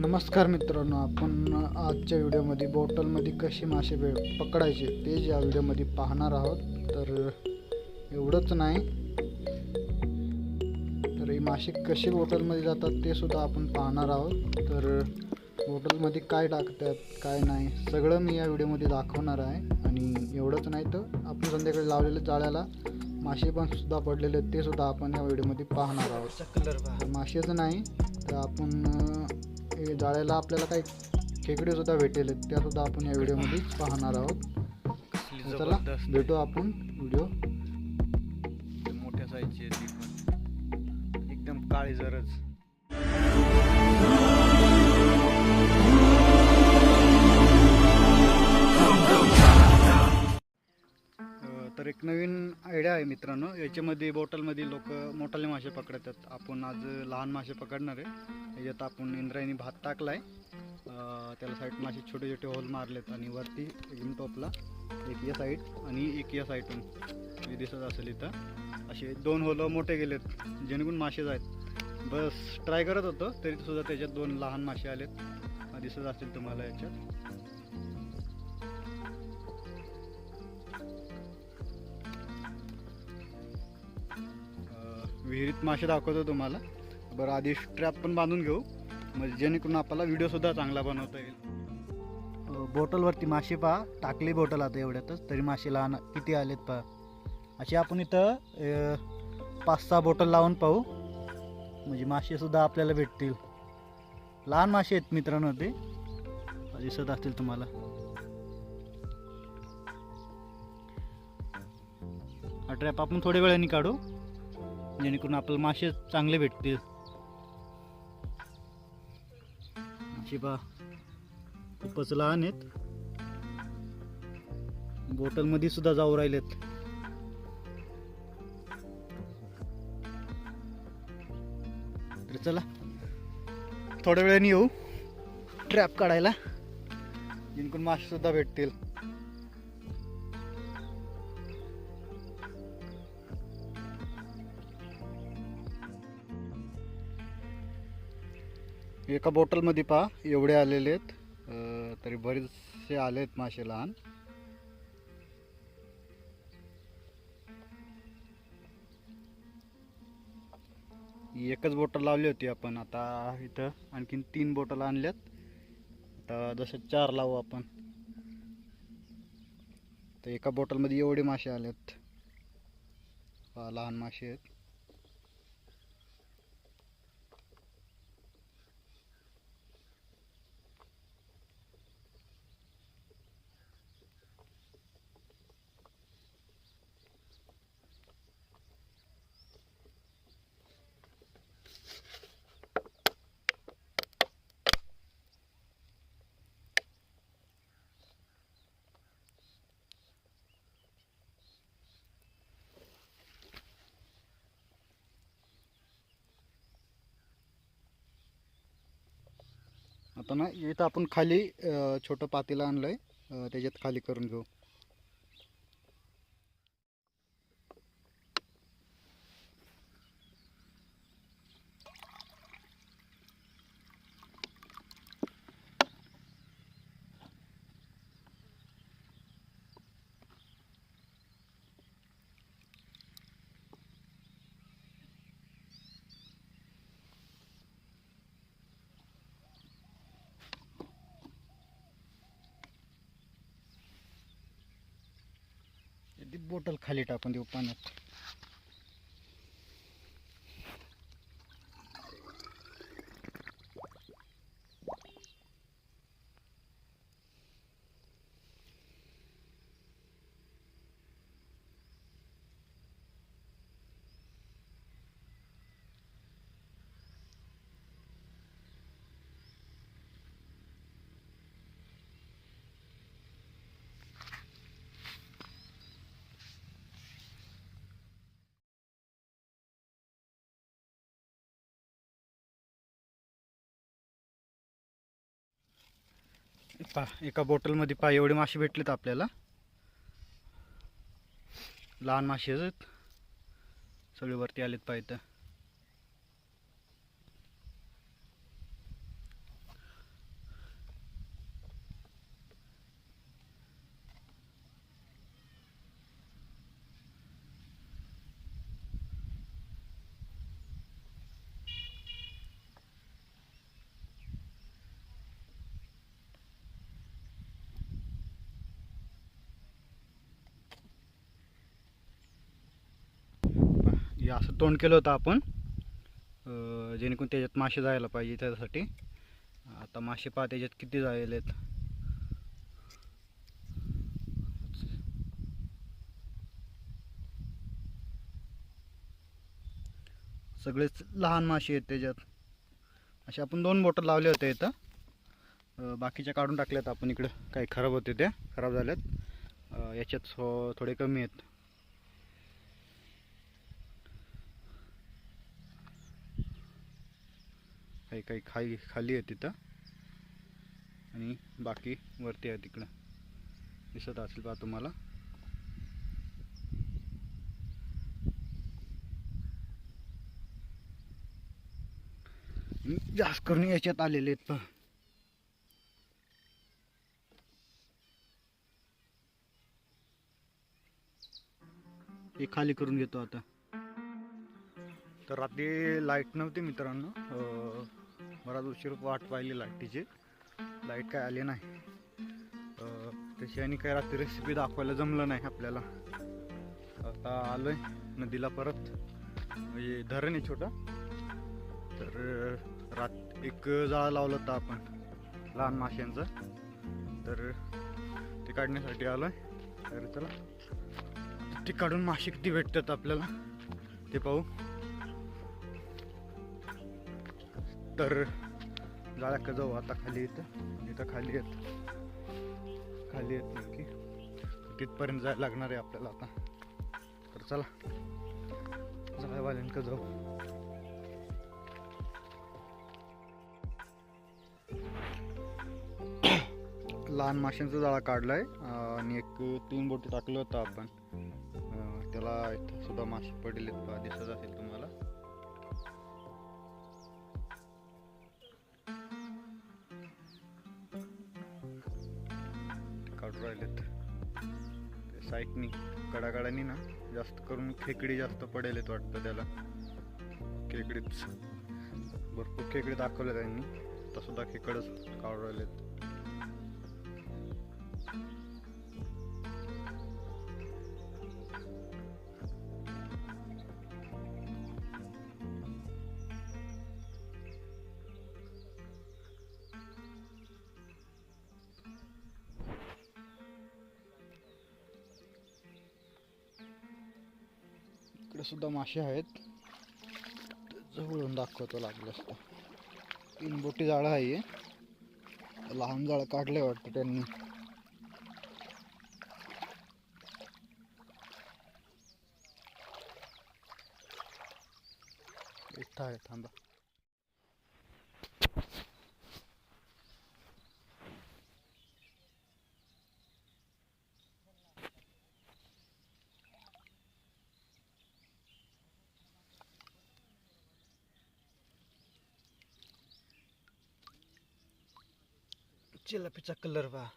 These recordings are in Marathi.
नमस्कार मित्रांनो आपण आजच्या व्हिडिओमध्ये बॉटलमध्ये कसे मासे बे पकडायचे तेच या व्हिडिओमध्ये पाहणार आहोत. तर एवढंच नाही. तर हे मासे कसे बॉटलमध्ये जातात ते सुद्धा आपण पाहणार आहोत. तर बॉटलमध्ये काय टाकतात काय नाही सगळं मी या व्हिडिओमध्ये दाखवणार आहे. आणि एवढंच नाही तर आपण संध्याकाळी लावलेल्या जाळ्याला मासे पण सुद्धा पडलेले आहेत ते सुद्धा आपण या व्हिडिओमध्ये पाहणार आहोत. मासेच नाही तर आपण जाळ्याला आपल्याला काही खेकडे सुद्धा भेटेल आहेत. त्या सुद्धा आपण या व्हिडिओमध्ये पाहणार आहोत. चला भेटू आपण व्हिडिओ. मोठ्या साईजची एकदम काळी जरच. तर एक नवीन आयडिया आहे मित्रांनो. याच्यामध्ये बॉटलमध्ये लोक मोठाले मासे पकडतात. आपण आज लहान मासे पकडणार आहे. याच्यात आपण इंद्रायणी भात टाकला आहे त्याला साईड मासे छोटे छोटे होल मारलेत आणि वरती एकदम टोपला एक या साईड आणि एक या साईडून हे दिसत असेल इथं. असे दोन होलं मोठे गेलेत जेणेकरून मासे आहेत बस ट्राय करत होतो. तरी सुद्धा त्याच्यात दोन लहान मासे आलेत. दिसत असतील तुम्हाला याच्यात. विहिरीत मासे दाखवतो तुम्हाला. बरं आधी ट्रॅप पण बांधून घेऊ. म्हणजे जेणेकरून आपल्याला व्हिडिओसुद्धा चांगला बनवता येईल. बॉटलवरती मासे पहा. टाकली बॉटल आता एवढ्यातच. तरी मासे लहान किती आलेत पहा. असे आपण इथं पाच सहा बॉटल लावून पाहू. म्हणजे मासेसुद्धा आपल्याला भेटतील. लहान मासे आहेत मित्रांनो ते. दिसत असतील तुम्हाला. हा ट्रॅप आपण थोड्या वेळाने काढू. जेणेकरून आपल्याला मासे चांगले भेटतील. मासे खूपच लहान आहेत. बॉटलमध्ये सुद्धा जाऊ राहिलेत. तर चला थोड्या वेळाने येऊ. ट्रॅप काढायला. जेणेकरून मासे सुद्धा भेटतील. एका बॉटलमध्ये पहा एवढे आलेले आहेत. तरी बरेचसे आले आहेत मासे लहान. एकच बॉटल लावली होती आपण आता इथं. आणखीन तीन बॉटल आणल्यात. आता जसं चार लावू आपण. तर एका बॉटलमध्ये एवढे मासे आलेत. आहेत लहान मासे आहेत. आता ना? इथं आपण खाली छोटं पातेलं आणलं आहे त्याच्यात खाली करून घेऊ. ती बॉटल खाली टाकून देऊ पाण्यात. पा एका बॉटलमध्ये पा एवढे मासे भेटलेत आपल्याला. लहान मासे आहेत. सगळे वरती आलेत पाहिजे इथं हे असं तोंड केलं होतं आपण. जेणेकरून त्याच्यात मासे जायला पाहिजे त्यासाठी. आता मासे पहा त्याच्यात किती जायलेत सगळेच लहान मासे आहेत त्याच्यात. असे आपण दोन बोटं लावले होते इथं. बाकीच्या काढून टाकल्यात आपण इकडं. काही खराब होते त्या खराब झाल्यात. याच्यात थो थोडे कमी आहेत. काही काही खाली खाली आहे तिथं. आणि बाकी वरती आहे तिकडं. दिसत असेल पहा तुम्हाला. जास्त करून याच्यात आलेले आहेत पहा. हे खाली करून घेतो आता. तर रात्री लाइट नव्हती मित्रांनो. अं, बराच उशीर वाट पाहिली लाईटीची. लाइट काय आली नाही. तशी आणि काय रात्री रेसिपी दाखवायला जमलं नाही आपल्याला. आता आलोय नदीला परत. म्हणजे धरण आहे छोटं. तर रात एक जाळं लावलं होतं आपण. लहान माशांचं तर ते काढण्यासाठी आलोय. तर चला. ते काढून मासे किती भेटतात आपल्याला? ते पाहू. तर गाळ्या का जाऊ आता खाली इथं. इथं खाली येत खाली येत नक्की. तिथपर्यंत जायला लागणार आहे आपल्याला आता. तर चला. जाळ्यावाल्यांक जाऊ. लहान माशांचा जाळा काढला आहे आणि एक तीन बोटी टाकलं होतं आपण. त्याला इथं सुद्धा मासे पडलेत. दिसत असेल ते कडाकडानी ना जास्त करून खेकडी जास्त पडेलेत वाटतं त्याला. खेकडीच. भरपूर खेकडे दाखवले त्यांनी. तसुद्धा खेकडच काढून सुद्धा मासे आहेत. जवळून दाखवतो लागलं असतं. तीन बोटी जाळं आहे. लहान जाळं काढले वाटतं त्यांनी. इथं आहे थांबा. चिलापीचा कलर पहा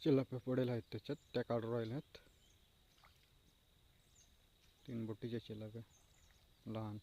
चिलाप्या पडेल आहेत त्याच्यात. त्या काढून राहिल्यात. तीन बोटीच्या चिलाप्या लहान.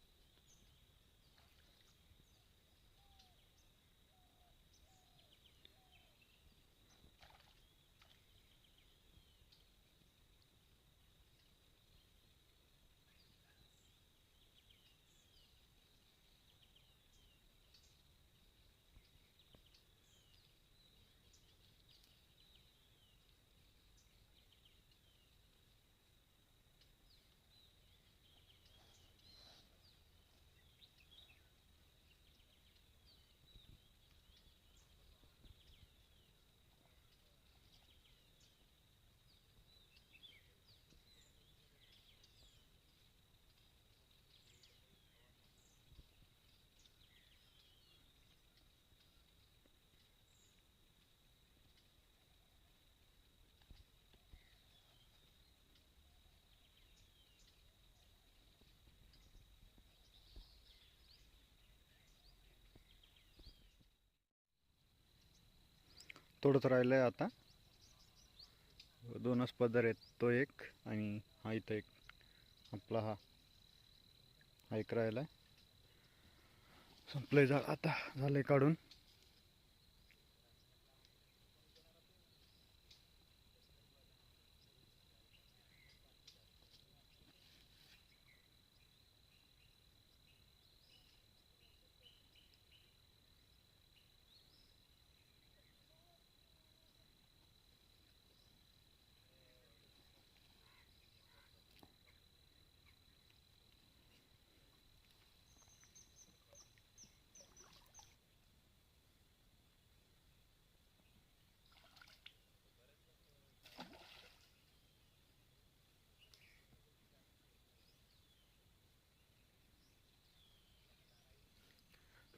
थोडंच राहिलं आहे आता. दोनच पदर आहेत तो एक आणि हा इथं एक. आपला हा ऐक राहिला आहे संपलं झाड आता झालंय काढून.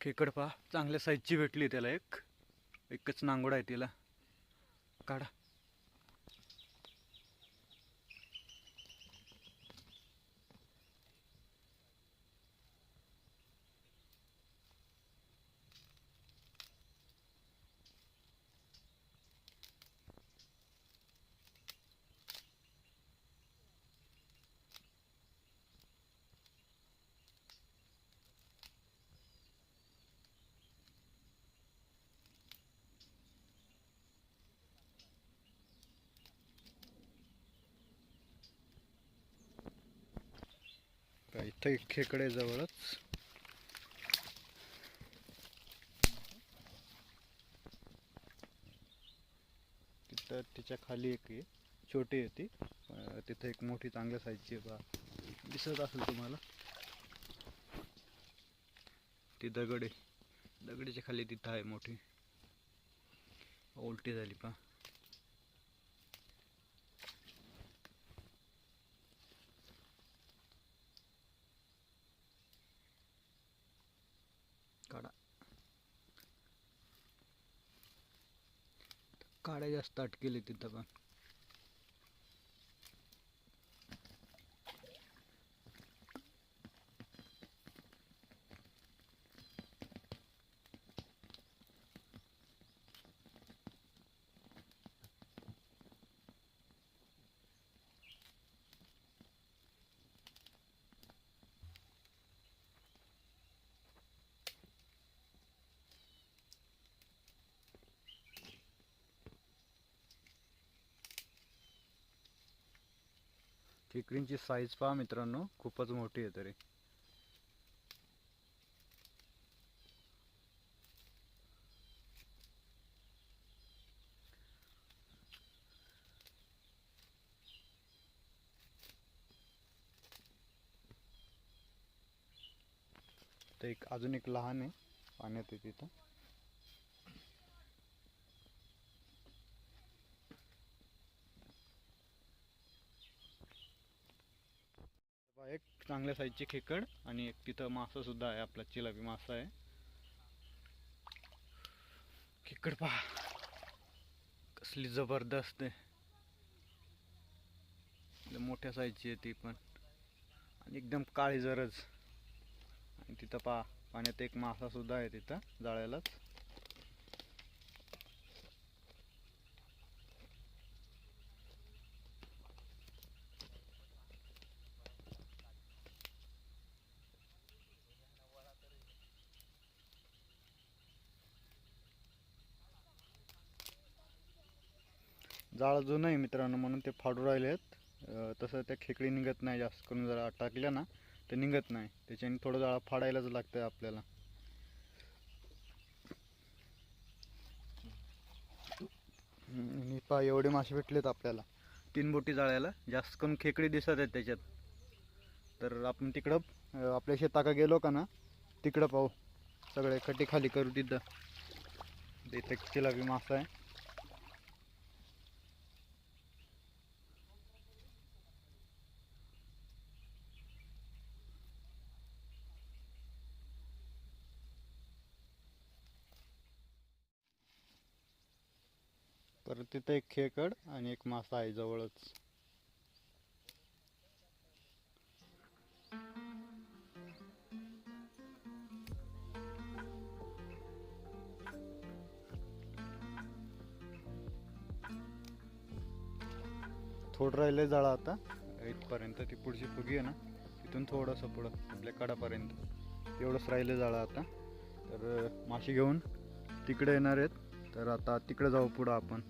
खेकड पहा चांगल्या साईजची भेटली त्याला एक. एकच नांगोड आहे तिला. काढा. बघा इथं खेकडे जवळच. तिथं तिच्या खाली एक आहे छोटी आहे ती. तिथं एक मोठी चांगल्या साईजची बा दिसत असेल तुम्हाला. ती दगड आहे. दगडीच्या खाली तिथं आहे मोठी. उलटी झाली पा काड्या जास्त अटकेले तिथं पण. खेकडींची साईज पहा मित्रांनो खूपच मोठी आहे तरी. तर एक अजून एक लहान आहे पाण्यात आहे तिथं. चांगल्या साईजची खेकड आणि एक तिथं मासा सुद्धा आहे आपला चिलाबी मासा आहे. खेकड पहा. कसली जबरदस्त आहे. मोठ्या साईजची आहे ती पण. आणि एकदम काळी जरज आणि तिथं पहा पाण्यात एक मासा सुद्धा आहे तिथं जाळ्यालाच. जाळं जुनं आहे मित्रांनो म्हणून ते फाडू राहिले आहेत तसं त्या खेकडी निघत नाही जास्त करून जरा टाकल्या ना ते निघत नाही. त्याच्याने थोडं जाळं फाडायलाच लागतं आपल्याला. हम्म, पहा एवढे मासे भेटलेत आपल्याला. तीन बोटी जाळ्याला. जास्त करून खेकडी दिसत आहेत त्याच्यात. तर आपण तिकडं आपल्या शेताका गेलो का ना तिकडं पाहू. सगळे खटी खाली करू तिथं. तिथे चिलापी मासा आहे. तर तिथं एक खेकड आणि एक मासा आहे जवळच. थोड राहिलं जाळा आता. इथपर्यंत ती पुढची फुगी आहे ना तिथून थोडंसं पुढं आपल्या कडापर्यंत. एवढंच राहिलं जाळा आता. तर मासे घेऊन तिकडे येणार आहेत. तर आता तिकडे जाऊ पुढं आपण.